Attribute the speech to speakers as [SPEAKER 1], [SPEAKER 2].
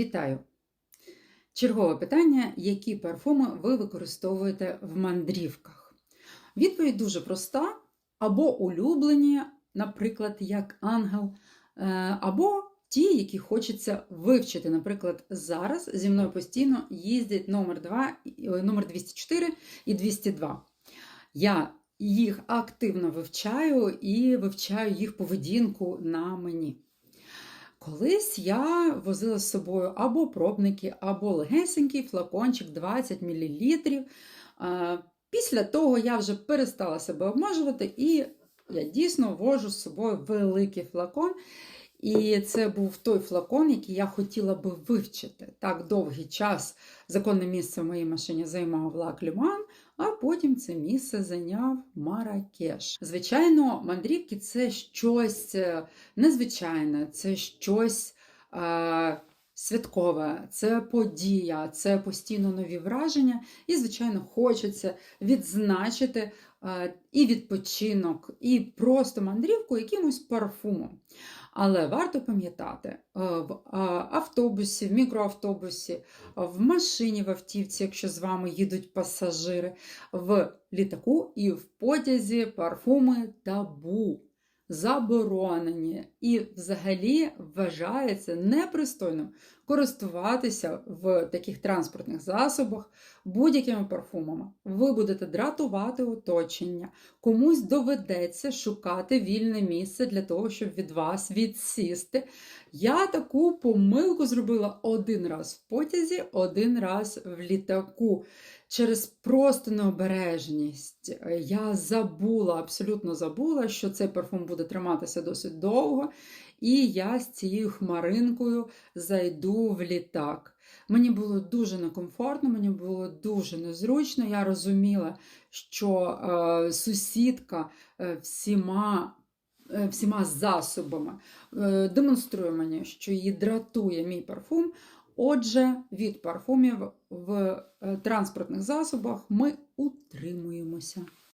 [SPEAKER 1] Вітаю! Чергове питання: які парфуми ви використовуєте в мандрівках? Відповідь дуже проста: або улюблені, наприклад, як ангел, е, або ті, які хочеться вивчити. Наприклад, зараз зі мною постійно їздять номер 2, номер 204 і 202. Я їх активно вивчаю і вивчаю їх поведінку на мені. Колись я возила з собою або пробники, або легесенький флакончик 20 мл. Після того я вже перестала себе обмежувати, і я дійсно вожу з собою великий флакон. І це був той флакон, який я хотіла би вивчити. Так довгий час законне місце в моїй машині займав Лак Люман, а потім це місце зайняв Маракеш. Звичайно, мандрівки це щось е, незвичайне, це щось. Е Святкове, це подія, це постійно нові враження, і, звичайно, хочеться відзначити е, і відпочинок, і просто мандрівку якимось парфумом. Але варто пам'ятати, е, в автобусі, в мікроавтобусі, в машині в автівці, якщо з вами їдуть пасажири, в літаку і в потязі парфуми табу. Заборонені і взагалі вважається непристойним користуватися в таких транспортних засобах будь-якими парфумами. Ви будете дратувати оточення, комусь доведеться шукати вільне місце для того, щоб від вас відсісти. Я таку помилку зробила один раз в потязі, один раз в літаку. Через просто необережність я забула, абсолютно забула, що цей парфум буде триматися досить довго, і я з цією хмаринкою зайду в літак. Мені було дуже некомфортно, мені було дуже незручно. Я розуміла, що е, сусідка е, всіма. е, Всіма засобами е, демонструє мені, що її дратує мій парфум. Отже, від парфумів в е, транспортних засобах ми утримуємося.